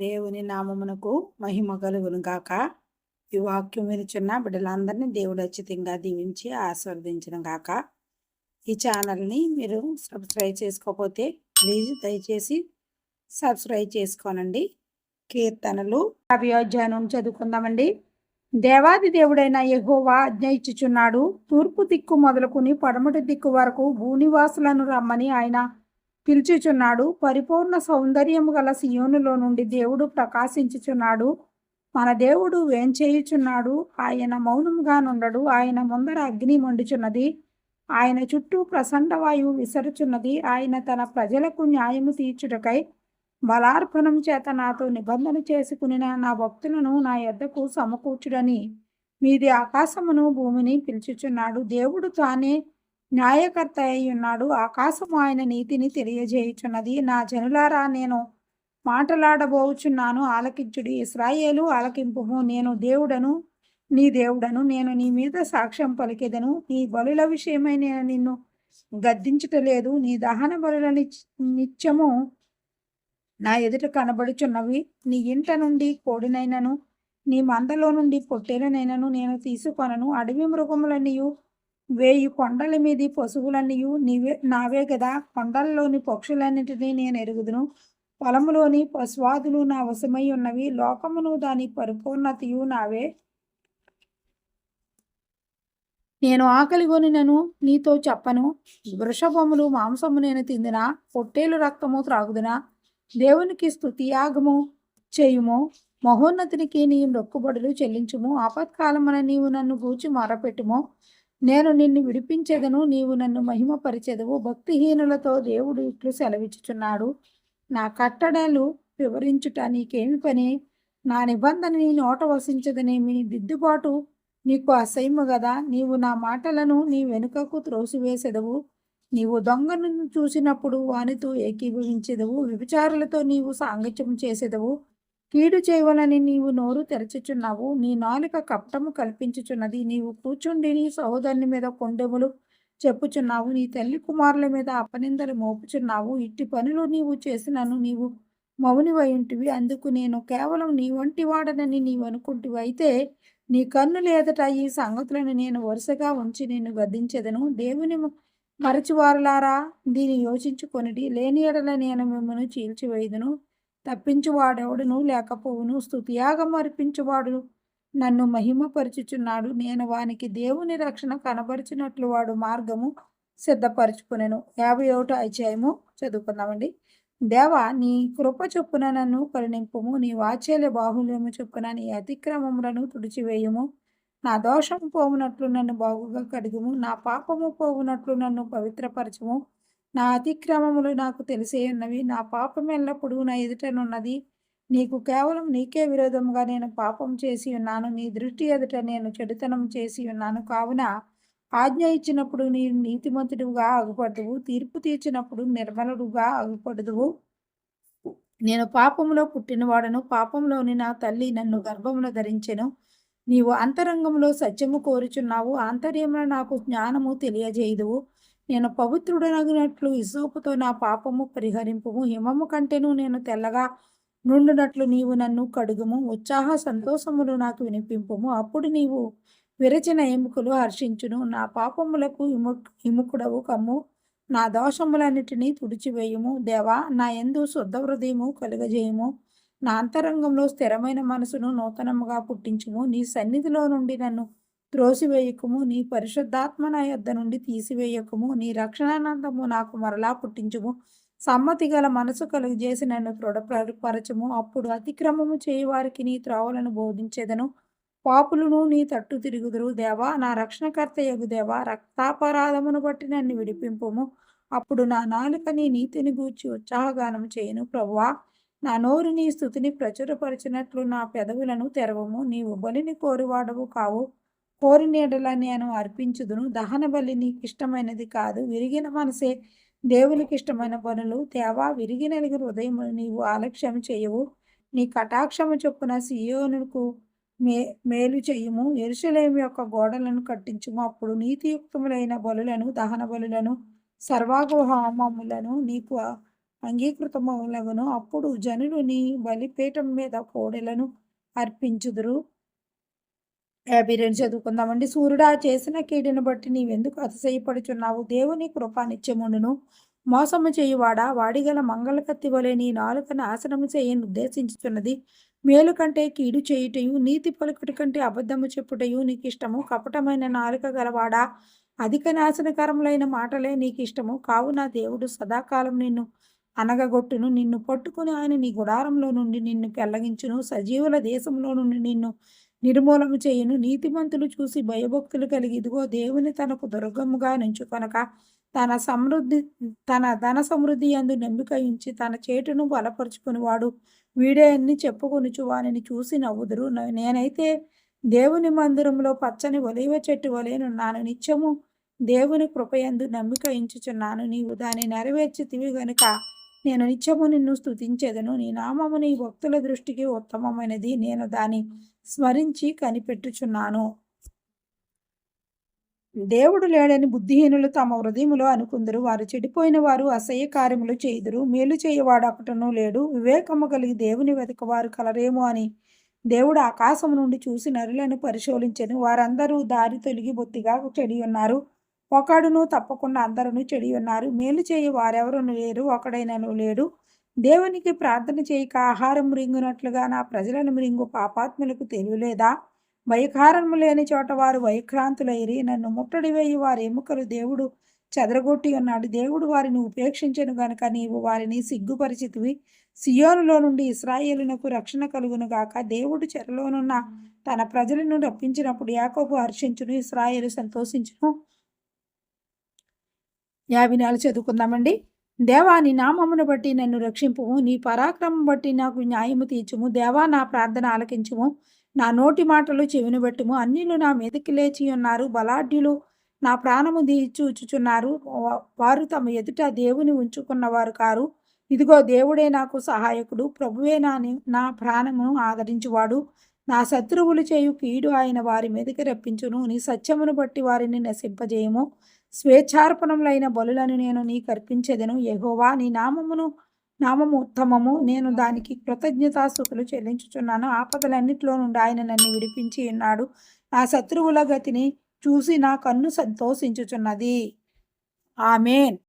దేవుని నామమునకు మహిమ కలుగును గాక. ఈ వాక్యం వినిచున్న బిడ్డలందరినీ దేవుడు అచ్చితంగా దీవించి ఆస్వాదించడం గాక. ఈ ఛానల్ని మీరు సబ్స్క్రైబ్ చేసుకోకపోతే ప్లీజ్ దయచేసి సబ్స్క్రైబ్ చేసుకోనండి. కీర్తనలు అభియోధ్యానం చదువుకుందామండి. దేవాది దేవుడైన యహోవా ఆజ్ఞ ఇచ్చుచున్నాడు. తూర్పు దిక్కు మొదలుకుని పడమటి దిక్కు వరకు భూనివాసులను రమ్మని ఆయన పిలుచుచున్నాడు. పరిపూర్ణ సౌందర్యము గల సియోనులో నుండి దేవుడు ప్రకాశించుచున్నాడు. మన దేవుడు వేంచేయుచున్నాడు ఆయన మౌనంగా నుండడు. ఆయన ముందర అగ్ని మండుచున్నది. ఆయన చుట్టూ ప్రసండ వాయువు విసరుచున్నది. ఆయన తన ప్రజలకు న్యాయము తీర్చుటకై బలార్పణం చేత నాతో నిబంధన చేసుకుని నా భక్తులను నా యొద్దకు సమకూర్చుడని. మీది ఆకాశమును భూమిని పిలుచుచున్నాడు. దేవుడు తానే న్యాయకర్త అయి ఉన్నాడు ఆకాశము ఆయన నీతిని తెలియజేయుచున్నది. నా జనులారా నేను మాటలాడబోచున్నాను. ఆలకించుడి. ఇస్రాయేలు ఆలకింపుము. నేను దేవుడను నీ దేవుడను నేను నీ మీద సాక్ష్యం పలికెదను. నీ బలుల విషయమై నేను నిన్ను గద్దించటలేదు. నీ దహన బలుల నిత్యము నా ఎదుట కనబడుచున్నవి. నీ ఇంట నుండి కోడినైనను నీ మందలో నుండి పొట్టేలనైనను నేను తీసుకొనను. అడవి మృగములనియు వేయి కొండల మీది పశువులన్నీయు నీవే నావే కదా కొండల్లోని పక్షులన్నిటినీ నేను ఎరుగుదును. పొలంలోని పశువాదులు నా వశమై ఉన్నవి. లోకమును దాని పరిపూర్ణతయు నావే. నేను ఆకలి కొనినను నీతో చెప్పను. వృషభములు మాంసము నేను తిందిన. పొట్టేలు రక్తము త్రాగుదునా. దేవునికి స్తుతియాగము చేయుము. మహోన్నతినికి నీ మొక్కుబడులు చెల్లించుము. ఆపత్కాలమున నీవు నన్ను గూచి మొరపెట్టుము. నేను నిన్ను విడిపించేదను నీవు నన్ను మహిమపరిచెదవు. భక్తిహీనులతో దేవుడు ఇట్లు సెలవిచ్చుచున్నాడు. నా కట్టడలు వివరించుట నీకేమి పని? నా నిబంధనని నోట వసించదనేమి దిద్దుబాటు నీకు అసహ్యము కదా నీవు నా మాటలను నీ వెనుకకు త్రోసివేసెదవు. నీవు దొంగను చూసినప్పుడు వానితో ఏకీభవించెదవు. విభిచారులతో నీవు సాంగత్యం చేసేదవు. కీడు చేయవలని నీవు నోరు తెరచుచున్నావు. నీ నాలుక కప్టము కల్పించుచున్నది. నీవు కూర్చుండి నీ సహోదరుని మీద కొండెములు చెప్పుచున్నావు. నీ తల్లి కుమారుల మీద అపనిందలు మోపుచున్నావు. ఇట్టి పనులు నీవు చేసినను నీవు మౌనివయుంటివి. అందుకు నేను కేవలం నీ వంటి వాడనని నీవు అనుకుంటివి. అయితే నీ కన్ను లేదట ఈ సంగతులను నేను వరుసగా ఉంచి నిన్ను గద్దించెదను. దేవుని మరచివారులారా దీని యోచించుకొనిటి లేని ఎడల నేను మిమ్మల్ని చీల్చివేయుదును. తప్పించువాడెవడును లేకపోవును. స్థుతియాగం అర్పించువాడు నన్ను మహిమపరుచుచున్నాడు. నేను వానికి దేవుని రక్షణ కనబరిచినట్లు వాడు మార్గము సిద్ధపరచుకునేను. యాభై ఒకటో అధ్యాయము చదువుకుందామండి. దేవా నీ కృప చొప్పున నన్ను కరుణింపుము. నీ వాచ్యాల బాహుల్యము చొప్పున నీ అతిక్రమములను తుడిచివేయము. నా దోషము పోవునట్లు నన్ను బాగుగా కడుగుము. నా పాపము పోవునట్లు నన్ను పవిత్రపరచము. నా అతిక్రమములు నాకు తెలిసే ఉన్నవి. నా పాపం ఎల్లప్పుడూ నా ఎదుటనున్నది. నీకు కేవలం నీకే విరోధముగా నేను పాపం చేసి ఉన్నాను. నీ దృష్టి ఎదుట నేను చెడుతనం చేసి ఉన్నాను. కావున ఆజ్ఞ ఇచ్చినప్పుడు నీ నీతిమంతుడుగా అగుపడదువు. తీర్పు తీర్చినప్పుడు నిర్మలుడుగా అగుపడదువు. నేను పాపంలో పుట్టినవాడను. పాపంలోని నా తల్లి నన్ను గర్భమును ధరించెను. నీవు అంతరంగంలో సత్యము కోరుచున్నావు. ఆంతర్యంలో నాకు జ్ఞానము తెలియజేయదువు. నేను పవిత్రుడనగినట్లు ఇసోపుతో నా పాపము పరిహరింపుము. హిమము కంటేను నేను తెల్లగా నుండునట్లు నీవు నన్ను కడుగుము. ఉత్సాహ సంతోషములు నాకు వినిపింపుము. అప్పుడు నీవు విరచిన ఎముకలు హర్షించును. నా పాపములకు ఇము ఇముకుడవు కమ్ము. నా దోషములన్నిటినీ తుడిచివేయుము. దేవా నా ఎందు శుద్ధ హృదయము కలుగజేయము. నా అంతరంగంలో స్థిరమైన మనసును నూతనముగా పుట్టించుము. నీ సన్నిధిలో నుండి నన్ను త్రోసివేయకము నీ పరిశుద్ధాత్మ నా యొద్ద నుండి తీసివేయకము నీ రక్షణానందము నాకు మరలా పుట్టించుము. సమ్మతి గల మనసు కలుగజేసి నన్ను దృఢపరచము అప్పుడు అతిక్రమము చేయవారికి నీ త్రోవలను బోధించేదను. పాపులను నీ తట్టు తిరుగుదురు. దేవా నా రక్షణకర్త యగు దేవా రక్తాపరాధమును బట్టి నన్ను విడిపింపుము. అప్పుడు నా నాలుక నీ నీతిని గూర్చి ఉత్సాహగానం చేయను. ప్రభువా నా నోరు నీ స్థుతిని ప్రచురపరిచినట్లు నా పెదవులను తెరవము. నీవు బలిని కోరువాడవు కావు. కోరి నీడల నేను అర్పించుదును. దహన బలి నీకు ఇష్టమైనది కాదు. విరిగిన మనసే దేవునికి ఇష్టమైన పనులు తేవా విరిగిన హృదయం నీవు ఆలక్ష్యం చేయవు. నీ కటాక్షము చొప్పున సియోనుకు మే మేలు చెయ్యము ఎరుసలేం యొక్క గోడలను కట్టించుము. అప్పుడు నీతియుక్తములైన బలులను దహన బలులను సర్వాగ హోమములను నీకు అంగీకృతములగును అప్పుడు జనులు నీ బలిపీఠం మీద కోడెలను అర్పించుదురు. యాభై రెండు చదువుకుందామండి. సూర్యుడా చేసిన కీడును బట్టి నీవెందుకు అతిశయపడుచున్నావు? దేవుని కృప నిత్యముండును. మోసము చేయువాడా? వాడిగల మంగళ కత్తి వలె నీ నాలుక నాశనము చేయని ఉద్దేశించుచున్నది. మేలు కంటే కీడు చేయుటయు నీతి పలుకుటి కంటే అబద్ధము చెప్పుటయు నీకు ఇష్టము కపటమైన నాలుక గలవాడా? అధిక నాశనకరములైన మాటలే నీకు ఇష్టము కావున దేవుడు సదాకాలం నిన్ను అనగగొట్టును నిన్ను పట్టుకుని ఆయన నీ గుడారంలో నుండి నిన్ను పెళ్ళగించును సజీవుల దేశంలో నుండి నిన్ను నిర్మూలము చేయును. నీతిమంతులు చూసి భయభక్తులు కలిగి ఇదిగో దేవుని తనకు దుర్గముగా నుంచుకొనక తన సమృద్ధి తన ధన సమృద్ధి అందు నమ్మిక ఉంచి తన చేటును బలపరుచుకునివాడు వీడే అన్ని చెప్పుకొనుచు వానిని చూసి నవ్వుదురు. నేనైతే దేవుని మందిరంలో పచ్చని ఒలివ చెట్టు వలెనున్నాను నిత్యము దేవుని కృపయందు నమ్మిక ఇంచుచున్నాను నీవు దాన్ని నెరవేర్చితివి గనుక నేను నిత్యము నిన్ను స్థుతించేదను నీ నామము నీ భక్తుల దృష్టికి ఉత్తమమైనది. నేను దాన్ని స్మరించి కనిపెట్టుచున్నాను. దేవుడు లేడని బుద్ధిహీనులు తమ హృదయములో అనుకుందరు. వారు చెడిపోయిన వారు అసహ్య కార్యములు చేయుదురు. మేలు చేయవాడు ఒకటను లేడు. వివేకము కలిగి దేవుని వెతకవారు కలరేమో అని దేవుడు ఆకాశం నుండి చూసి నరులను పరిశోధించను. వారందరూ దారి తొలగి బొత్తిగా చెడి ఉన్నారు ఒకడును తప్పకుండా అందరూ చెడి ఉన్నారు మేలు చేయి వారెవరూ లేరు ఒకడైనను లేడు. దేవునికి ప్రార్థన చేయక ఆహారం మృంగునట్లుగా నా ప్రజలను మృంగు పాపాత్ములకు తెలియలేదా? వైఖారము లేని చోట వారు వైక్రాంతులైరి నన్ను ముట్టడి వేయి వారి ఎముకలు దేవుడు చెదరగొట్టి ఉన్నాడు. దేవుడు వారిని ఉపేక్షించను గనుక నీవు వారిని సిగ్గుపరిచితివి. సియోనులో నుండి ఇస్రాయేలునకు రక్షణ కలుగును గాక. దేవుడు చెరలోనున్న తన ప్రజలను రప్పించినప్పుడు యాకోబు హర్షించును ఇస్రాయేలు సంతోషించును. యావినాలు చదువుకుందామండి దేవా నీ నామమును బట్టి నన్ను రక్షింపుము. నీ పరాక్రమం బట్టి నాకు న్యాయము తీర్చుము. దేవా నా ప్రార్థన ఆలకించుము. నా నోటి మాటలు చెవిని పెట్టుము. అన్యులు నా మీదకి లేచి ఉన్నారు. బలాఢ్యులు నా ప్రాణము తీర్చుచుచున్నారు వారు తమ ఎదుట దేవుని ఉంచుకున్నవారు కారు. ఇదిగో దేవుడే నాకు సహాయకుడు. ప్రభువే నా నా ప్రాణమును ఆదరించువాడు. నా శత్రువులు చేయు కీడు ఆయన వారి మీదకి రప్పించును. నీ సత్యమును బట్టి వారిని నశింపజేయము. స్వేచ్ఛార్పణములైన బలులను నేను నీకు అర్పించేదను యహోవా నీ నామమును నామము ఉత్తమము. నేను దానికి కృతజ్ఞతాస్థుతులు చెల్లించుచున్నాను. ఆపదలన్నిటిలో నుండి ఆయన నన్ను విడిపించి ఉన్నాడు. నా శత్రువుల గతిని చూసి నా కన్ను సంతోషించుచున్నది. ఆమెన్.